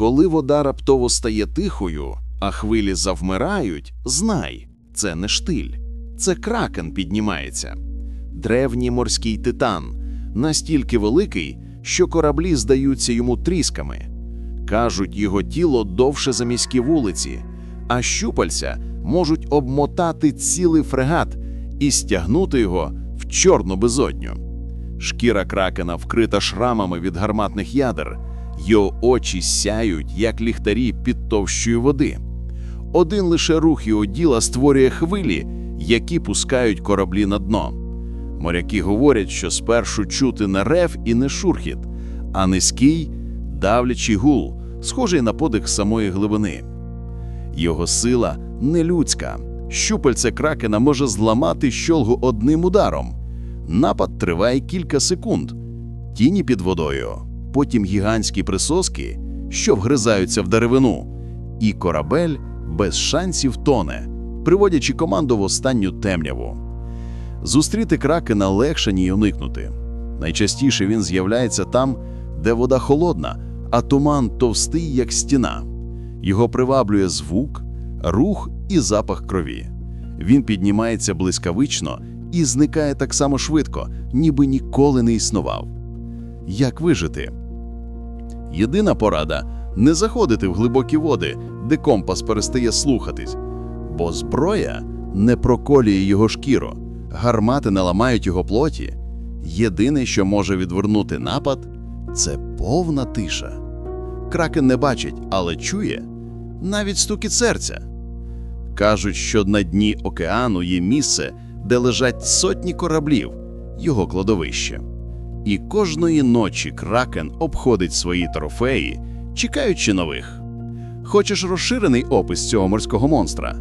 Коли вода раптово стає тихою, а хвилі завмирають, знай, це не штиль, це кракен піднімається. Древній морський титан, настільки великий, що кораблі здаються йому трісками. Кажуть, його тіло довше за міські вулиці, а щупальця можуть обмотати цілий фрегат і стягнути його в чорну безодню. Шкіра кракена вкрита шрамами від гарматних ядер, його очі сяють, як ліхтарі під товщою води. Один лише рух його діла створює хвилі, які пускають кораблі на дно. Моряки говорять, що спершу чути не рев і не шурхіт, а низький, давлячий гул, схожий на подих самої глибини. Його сила нелюдська. Щупальце кракена може зламати щолгу одним ударом. Напад триває кілька секунд. Тіні під водою, потім гігантські присоски, що вгризаються в деревину, і корабель без шансів тоне, приводячи команду в останню темряву. Зустріти кракена легше, ніж уникнути. Найчастіше він з'являється там, де вода холодна, а туман товстий, як стіна. Його приваблює звук, рух і запах крові. Він піднімається блискавично і зникає так само швидко, ніби ніколи не існував. Як вижити? Єдина порада не заходити в глибокі води, де компас перестає слухатись, бо зброя не проколює його шкіру, гармати не ламають його плоті. Єдине, що може відвернути напад, це повна тиша. Кракен не бачить, але чує навіть стукіт серця. Кажуть, що на дні океану є місце, де лежать сотні кораблів, його кладовище. І кожної ночі кракен обходить свої трофеї, чекаючи нових. Хочеш розширений опис цього морського монстра?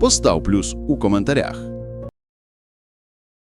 Постав плюс у коментарях.